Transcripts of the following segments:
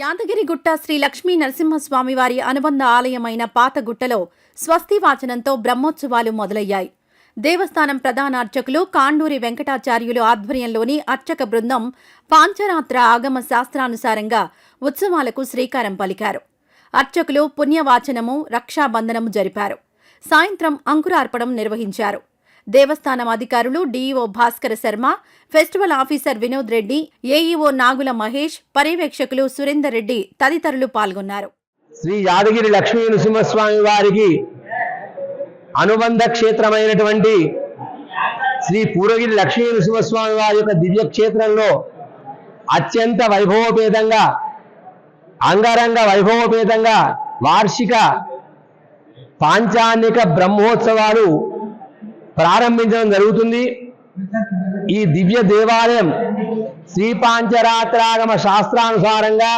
యాదగిరిగుట్ట శ్రీ లక్ష్మీ నరసింహస్వామి వారి అనుబంధ ఆలయమైన పాతగుట్టలో స్వస్తి వాచనంతో బ్రహ్మోత్సవాలు మొదలయ్యాయి. దేవస్థానం ప్రధాన అర్చకులు కాండూరి వెంకటాచార్యులు ఆధ్వర్యంలోని అర్చక బృందం పాంచరాత్ర ఆగమ శాస్త్రానుసారంగా ఉత్సవాలకు శ్రీకారం పలికారు. అర్చకులు పుణ్యవాచనము రక్షాబంధనము జరిపారు. సాయంత్రం అంకురార్పణం నిర్వహించారు. దేవస్థానం అధికారులు DEO Bhaskara Sharma festival officer Vinod Reddy AEO Nagula Mahesh పర్యవేక్షకులు Surender Reddy తదితరులు పాల్గొన్నారు. శ్రీ యాదగిరి లక్ష్మీ నృసింహస్వామి వారికి అనుబంధ క్షేత్రమైనటువంటి శ్రీ పూర్వగిరి లక్ష్మీ నృసింహస్వామి వారి యొక్క దివ్య క్షేత్రంలో అత్యంత వైభవపేతంగా అంగరంగ వైభవపేతంగా వార్షిక పాంచాన్నిక బ్రహ్మోత్సవాలు ప్రారంభించడం జరుగుతుంది. ఈ దివ్య దేవాలయం శ్రీ పాంచరాత్రాగమ శాస్త్రానుసారంగా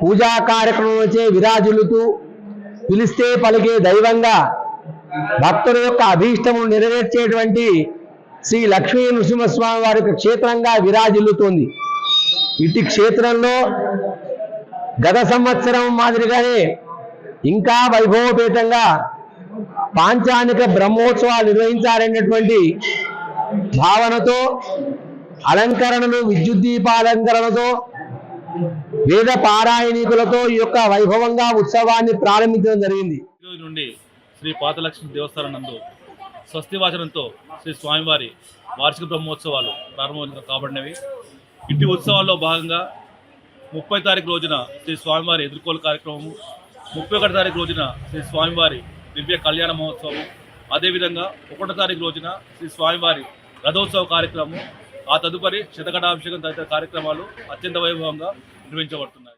పూజా కార్యక్రమంచే విరాజులుతూ పిలిస్తే పలికే దైవంగా భక్తుల యొక్క అభీష్టము నెరవేర్చేటువంటి శ్రీ లక్ష్మీ నృసింహస్వామి వారి యొక్క క్షేత్రంగా విరాజిల్లుతోంది. ఇటు క్షేత్రంలో గత సంవత్సరం మాదిరిగానే ఇంకా వైభవపేతంగా పాంచానిక బ్రహ్మోత్సవాలు నిర్వహించాలనేటువంటి భావనతో అలంకరణలు విద్యుత్ దీపాలంకరణతో వేద పారాయణికులతో ఈ యొక్క వైభవంగా ఉత్సవాన్ని ప్రారంభించడం జరిగింది. ఈ రోజు నుండి శ్రీ పాతలక్ష్మి దేవస్థానం నందు స్వస్తివాచనంతో శ్రీ స్వామివారి వార్షిక బ్రహ్మోత్సవాలు ప్రారంభం కాబడినవి. ఇంటి ఉత్సవాల్లో భాగంగా ముప్పై తారీఖు రోజున శ్రీ స్వామివారి ఎదుర్కోలు కార్యక్రమము ముప్పై ఒకటి తారీఖు రోజున శ్రీ స్వామివారి దివ్య కళ్యాణ మహోత్సవం. అదేవిధంగా ఒకటో తారీఖు రోజున శ్రీ స్వామివారి రథోత్సవ కార్యక్రమం. ఆ తదుపరి శతకటాభిషేకం తదితర కార్యక్రమాలు అత్యంత వైభవంగా నిర్వహించబడుతున్నాయి.